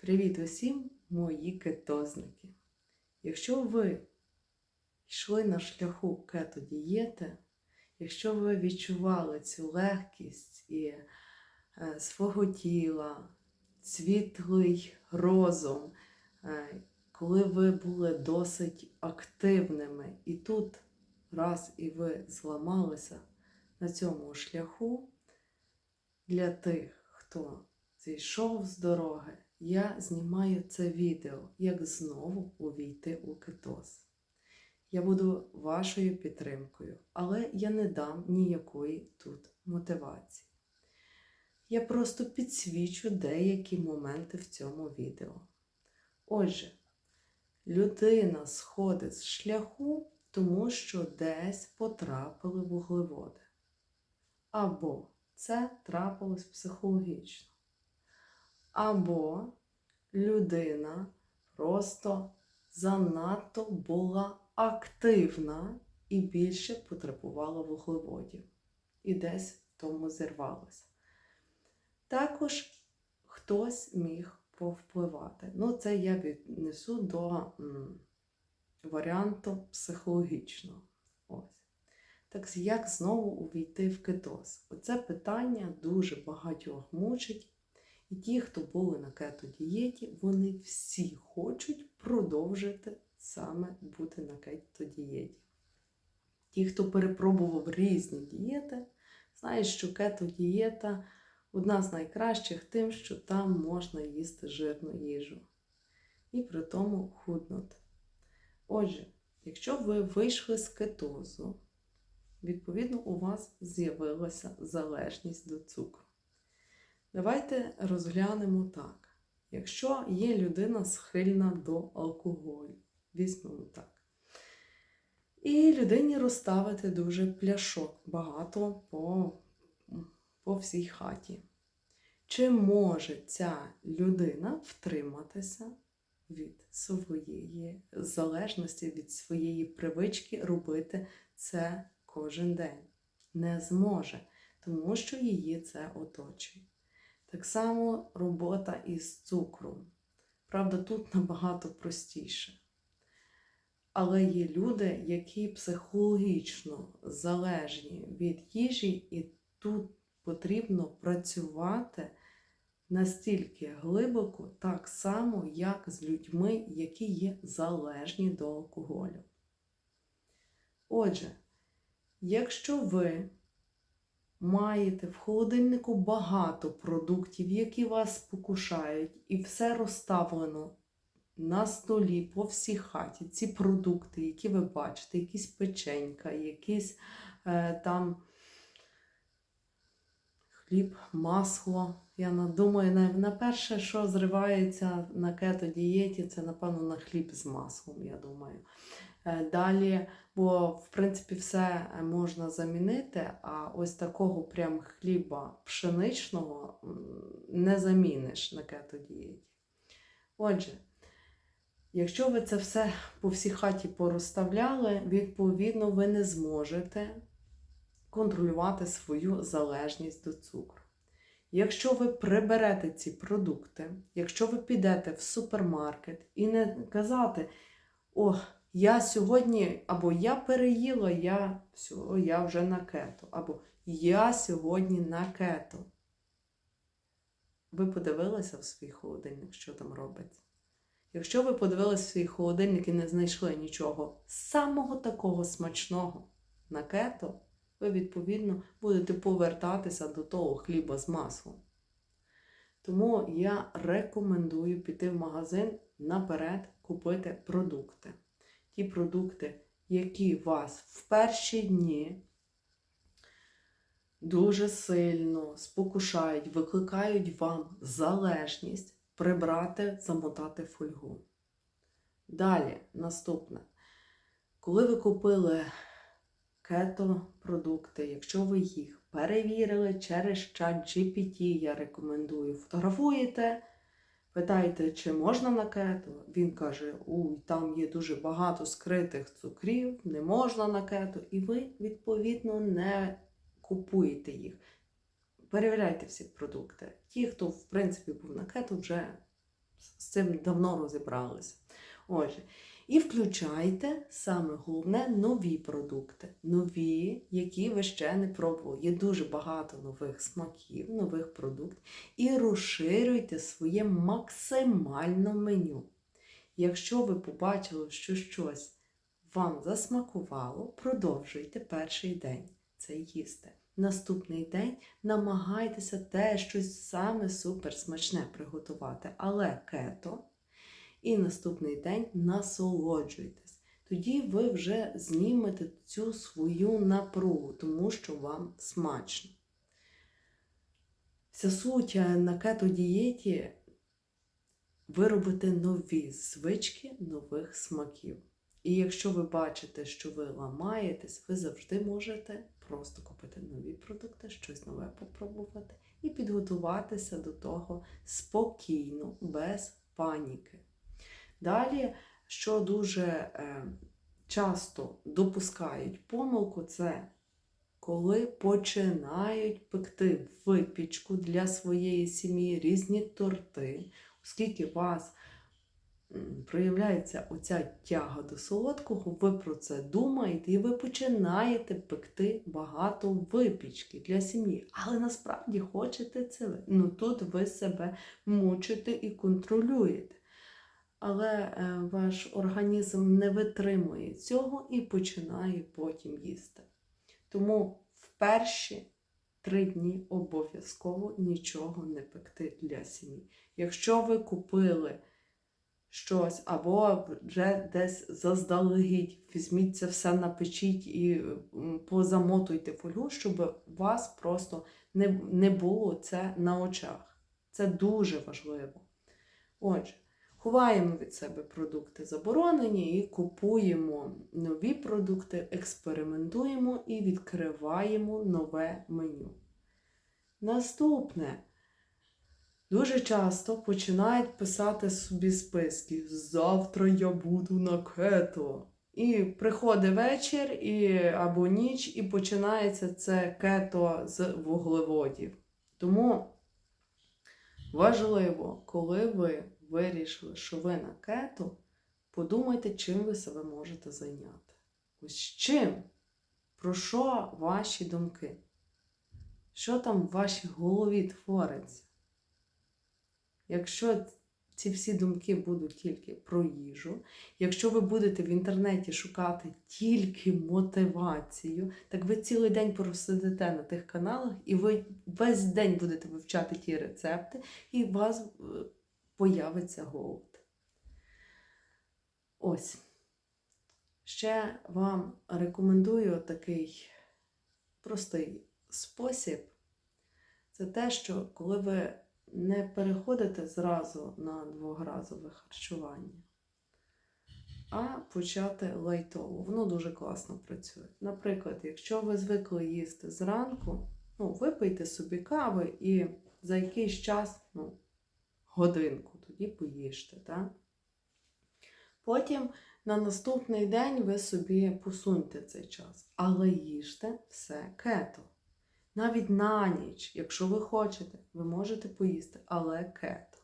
Привіт усім, мої кетозники! Якщо ви йшли на шляху кето-дієти, якщо ви відчували цю легкість і е, свого тіла, світлий розум, е, коли ви були досить активними, і тут раз і ви зламалися на цьому шляху, для тих, хто зійшов з дороги, я знімаю це відео, як знову увійти у кетоз. Я буду вашою підтримкою, але я не дам ніякої тут мотивації. Я просто підсвічу деякі моменти в цьому відео. Отже, людина сходить з шляху, тому що десь потрапили вуглеводи. Або це трапилось психологічно. Або людина просто занадто була активна і більше потребувала вуглеводів. І десь в тому зірвалося. Також хтось міг повпливати. Ну, це я віднесу до м, варіанту психологічного. Ось. Так як знову увійти в кетоз? Оце питання дуже багатьох мучить. І ті, хто були на кето-дієті, вони всі хочуть продовжити саме бути на кето-дієті. Ті, хто перепробував різні дієти, знають, що кето-дієта одна з найкращих тим, що там можна їсти жирну їжу. І при тому худнути. Отже, якщо ви вийшли з кетозу, відповідно, у вас з'явилася залежність до цукру. Давайте розглянемо так. Якщо є людина схильна до алкоголю, візьмемо так. І людині розставити дуже пляшок багато по, по всій хаті. Чи може ця людина втриматися від своєї залежності, від своєї привички робити це кожен день? Не зможе, тому що її це оточує. Так само робота із цукром. Правда, тут набагато простіше. Але є люди, які психологічно залежні від їжі, і тут потрібно працювати настільки глибоко, так само, як з людьми, які є залежні до алкоголю. Отже, якщо ви маєте в холодильнику багато продуктів, які вас покушають, і все розставлено на столі по всій хаті. Ці продукти, які ви бачите, якісь печенька, якісь е, там хліб, масло. Я думаю, на, на перше, що зривається на кето-дієті, це, напевно, на хліб з маслом, я думаю. Е, Далі, бо, в принципі, все можна замінити, а ось такого прям хліба пшеничного не заміниш на кето-дієті. Отже, якщо ви це все по всій хаті порозставляли, відповідно, ви не зможете контролювати свою залежність до цукру. Якщо ви приберете ці продукти, якщо ви підете в супермаркет і не казати, о, я сьогодні, або я переїла, я все, я вже на кето, або я сьогодні на кето. Ви подивилися в свій холодильник, що там робиться? Якщо ви подивилися в свій холодильник і не знайшли нічого самого такого смачного на кето, ви, відповідно, будете повертатися до того хліба з маслом. Тому я рекомендую піти в магазин наперед купити продукти. Ті продукти, які вас в перші дні дуже сильно спокушають, викликають вам залежність, прибрати, замотати фольгу. Далі, наступне. Коли ви купили кето-продукти, якщо ви їх перевірили через чат GPT, я рекомендую, фотографуєте, питаєте, чи можна на кето. Він каже, уй, там є дуже багато скритих цукрів, не можна на кето, і ви, відповідно, не купуєте їх. Перевіряйте всі продукти. Ті, хто, в принципі, був на кето, вже з цим давно розібралися. Отже, і включайте саме головне нові продукти, нові, які ви ще не пробували. Є дуже багато нових смаків, нових продуктів. І розширюйте своє максимально меню. Якщо ви побачили, що щось вам засмакувало, продовжуйте перший день це їсти. Наступний день намагайтеся теж щось саме супер смачне приготувати, але кето. І наступний день насолоджуйтесь. Тоді ви вже знімете цю свою напругу, тому що вам смачно. Вся суть е, на кето-дієті виробити нові звички нових смаків. І якщо ви бачите, що ви ламаєтесь, ви завжди можете просто купити нові продукти, щось нове попробувати і підготуватися до того спокійно, без паніки. Далі, що дуже е, часто допускають помилку, це коли починають пекти випічку для своєї сім'ї, різні торти, оскільки у вас проявляється оця тяга до солодкого, ви про це думаєте і ви починаєте пекти багато випічки для сім'ї. Але насправді хочете це. Ну тут ви себе мучите і контролюєте. Але е, ваш організм не витримує цього і починає потім їсти. Тому в перші три дні обов'язково нічого не пекти для сім'ї. Якщо ви купили щось або вже десь заздалегідь, візьміть це все, напечіть і позамотуйте фольгу, щоб у вас просто не було це на очах. Це дуже важливо. Отже, ховаємо від себе продукти заборонені і купуємо нові продукти, експериментуємо і відкриваємо нове меню. Наступне. Дуже часто починають писати собі списки. Завтра я буду на кето. І приходить вечір і, або ніч, і починається це кето з вуглеводів. Тому важливо, коли ви вирішили, що ви на кето, подумайте, чим ви себе можете зайняти. Ось чим? Про що ваші думки? Що там в вашій голові твориться? Якщо ці всі думки будуть тільки про їжу, якщо ви будете в інтернеті шукати тільки мотивацію, так ви цілий день просидите на тих каналах, і ви весь день будете вивчати ті рецепти, і вас е, появиться голод. Ось. Ще вам рекомендую такий простий спосіб. Це те, що коли ви не переходите зразу на двохразове харчування, а почати лайтово. Воно дуже класно працює. Наприклад, якщо ви звикли їсти зранку, ну, випийте собі кави і за якийсь час, ну, годинку, тоді поїжте. Так? Потім на наступний день ви собі посуньте цей час, але їжте все кето. Навіть на ніч, якщо ви хочете, ви можете поїсти, але кето.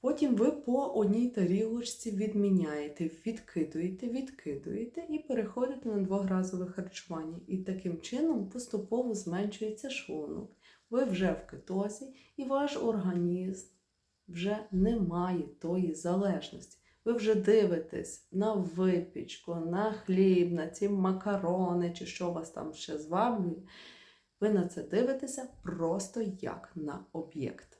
Потім ви по одній тарілочці відміняєте, відкидуєте, відкидуєте і переходите на двохразове харчування. І таким чином поступово зменшується шлунок. Ви вже в кетозі, і ваш організм вже не має тої залежності. Ви вже дивитесь на випічку, на хліб, на ці макарони, чи що вас там ще зваблює. Ви на це дивитеся просто як на об'єкт.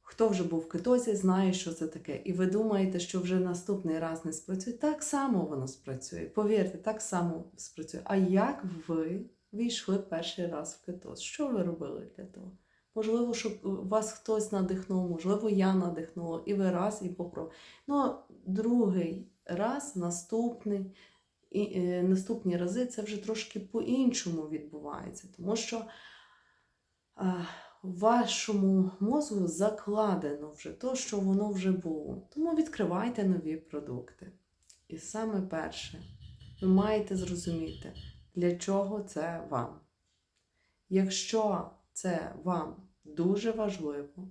Хто вже був в кетозі, знає, що це таке. І ви думаєте, що вже наступний раз не спрацює. Так само воно спрацює. Повірте, так само спрацює. А як ви війшли перший раз в кетоз? Що ви робили для того? Можливо, що вас хтось надихнув, можливо, я надихнула, і ви раз і попробували. Ну, другий раз, наступний, і, е, наступні рази це вже трошки по-іншому відбувається, тому що е, вашому мозку закладено вже то, що воно вже було. Тому відкривайте нові продукти. І саме перше, ви маєте зрозуміти, для чого це вам. Якщо це вам дуже важливо,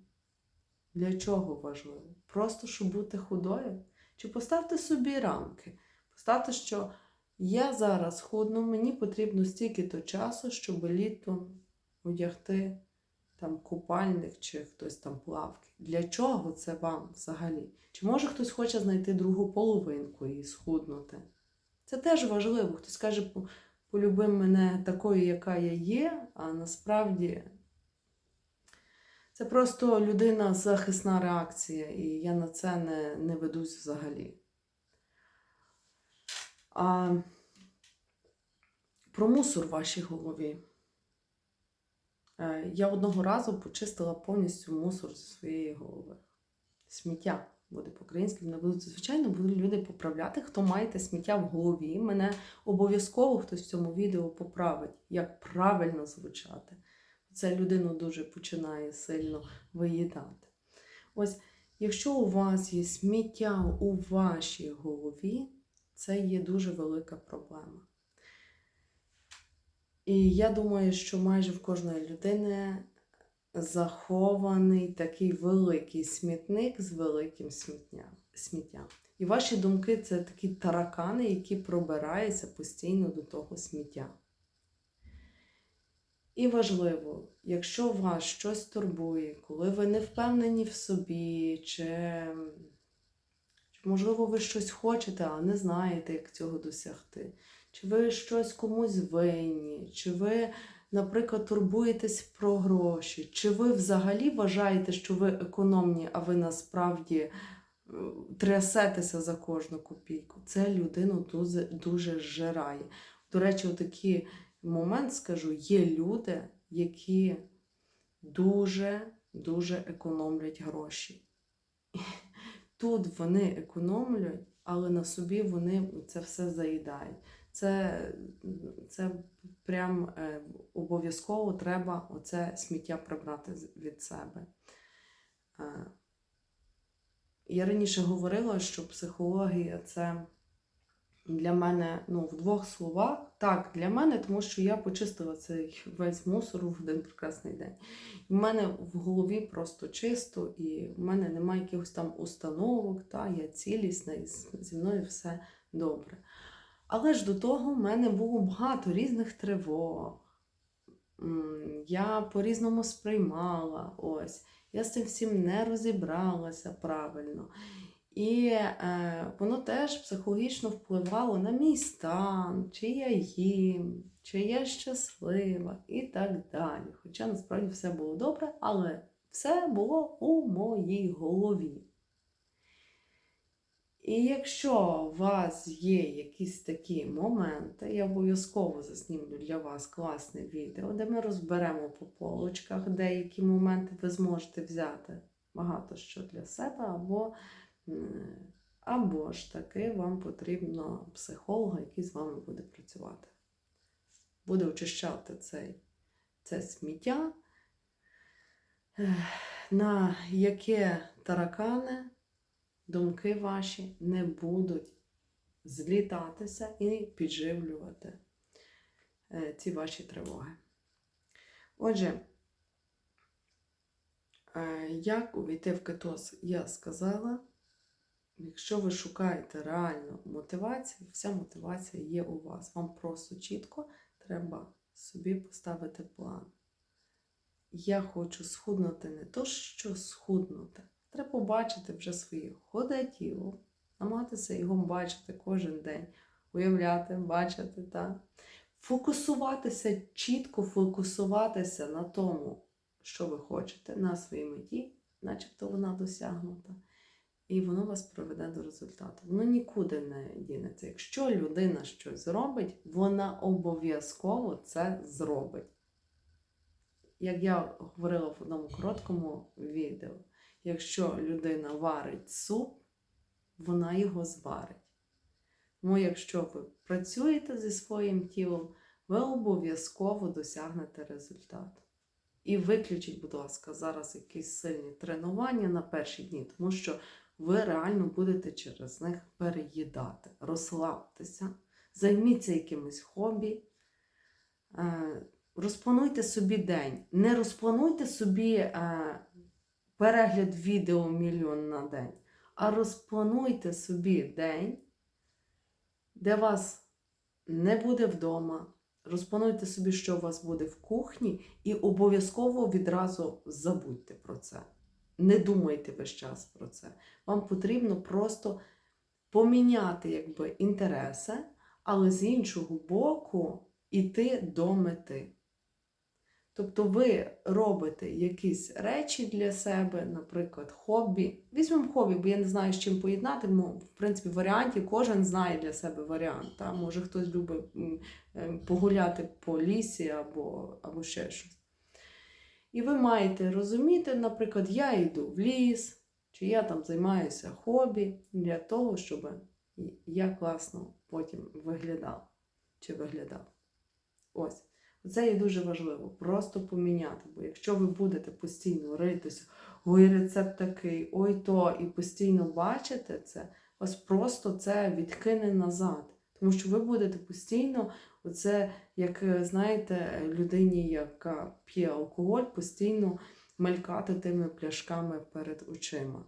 Для чого важливо? Просто щоб бути худою? Чи поставте собі рамки? Поставте, що я зараз худну, мені потрібно стільки-то часу, щоб літом одягти там купальник чи хтось там плавки. Для чого це вам взагалі? Чи може хтось хоче знайти другу половинку і схуднути? Це теж важливо. Хтось каже, полюби мене такою, яка я є, а насправді це просто людина захисна реакція, і я на це не, не ведусь взагалі. А про мусор в вашій голові. Е, Я одного разу почистила повністю мусор зі своєї голови. Сміття буде по-українськи. Мене будуть, звичайно, будуть люди поправляти. Хто маєте сміття в голові, мене обов'язково хтось в цьому відео поправить, як правильно звучати. Це людину дуже починає сильно виїдати. Ось, якщо у вас є сміття у вашій голові, це є дуже велика проблема. І я думаю, що майже в кожної людини захований такий великий смітник з великим сміттям. І ваші думки це такі таракани, які пробираються постійно до того сміття. І важливо, якщо вас щось турбує, коли ви не впевнені в собі, чи, чи можливо ви щось хочете, а не знаєте, як цього досягти, чи ви щось комусь винні, чи ви, наприклад, турбуєтесь про гроші, чи ви взагалі вважаєте, що ви економні, а ви насправді е, трясетеся за кожну копійку. Це людину дуже, дуже зжирає. До речі, отакий момент скажу: є люди, які дуже дуже економлять гроші. Тут вони економлять, але на собі вони це все заїдають. Це, це прям е, обов'язково треба оце сміття прибрати від себе. Е, я раніше говорила, що психологія це для мене ну, в двох словах. Так, для мене, тому що я почистила цей весь мусор в один прекрасний день. І в мене в голові просто чисто, і в мене немає якихось там установок, та, я цілісна, і зі мною все добре. Але ж до того в мене було багато різних тривог. Я по-різному сприймала ось. Я з цим всім не розібралася правильно. І е, воно теж психологічно впливало на мій стан, чи я їм, чи я щаслива і так далі. Хоча насправді все було добре, але все було у моїй голові. І якщо у вас є якісь такі моменти, я обов'язково заснімлю для вас класне відео, де ми розберемо по полочках деякі моменти ви зможете взяти багато що для себе, або, або ж таки вам потрібно психолога, який з вами буде працювати. Буде очищати цей, це сміття, на яке таракани думки ваші не будуть злітатися і підживлювати е, ці ваші тривоги. Отже, е, як увійти в кетоз, я сказала. Якщо ви шукаєте реальну мотивацію, вся мотивація є у вас. Вам просто чітко треба собі поставити план. Я хочу схуднути не то, що схуднути. Треба побачити вже своє ходе тіло, намагатися його бачити кожен день, уявляти, бачити, так? Фокусуватися, чітко фокусуватися на тому, що ви хочете, на своїй меті, начебто вона досягнута. І воно вас приведе до результату. Воно нікуди не дінеться. Якщо людина щось зробить, вона обов'язково це зробить. Як я говорила в одному короткому відео, якщо людина варить суп, вона його зварить. Тому, якщо ви працюєте зі своїм тілом, ви обов'язково досягнете результату. І виключіть, будь ласка, зараз якісь сильні тренування на перші дні, тому що ви реально будете через них переїдати. Розслабтеся, займіться якимось хобі, е, розплануйте собі день. Не розплануйте собі е, перегляд відео мільйон на день, а розплануйте собі день, де вас не буде вдома. Розплануйте собі, що у вас буде в кухні, і обов'язково відразу забудьте про це. Не думайте весь час про це. Вам потрібно просто поміняти якби, інтереси, але з іншого боку іти до мети. Тобто ви робите якісь речі для себе, наприклад, хобі. Візьмемо хобі, бо я не знаю, з чим поєднати. Бо, в принципі, варіантів кожен знає для себе варіант. Та? Може хтось любить погуляти по лісі або, або ще щось. І ви маєте розуміти, наприклад, я йду в ліс, чи я там займаюся хобі для того, щоб я класно потім виглядав чи виглядав. Ось. Це є дуже важливо, просто поміняти. Бо якщо ви будете постійно ритися, ой, рецепт такий, ой то, і постійно бачите це, вас просто це відкине назад. Тому що ви будете постійно, оце, як е, знаєте, людині, яка п'є алкоголь, постійно мелькати тими пляшками перед очима.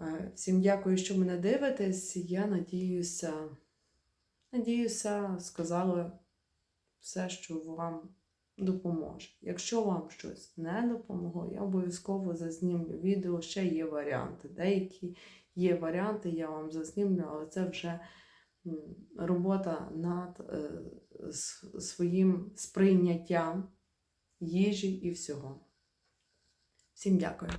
Е, Всім дякую, що мене дивитесь. Я надіюся, надіюся, сказала все, що вам допоможе. Якщо вам щось не допомогло, я обов'язково зазнімлю відео. Ще є варіанти. Деякі є варіанти, я вам зазнімлю, але це вже робота над е, своїм сприйняттям їжі і всього. Всім дякую.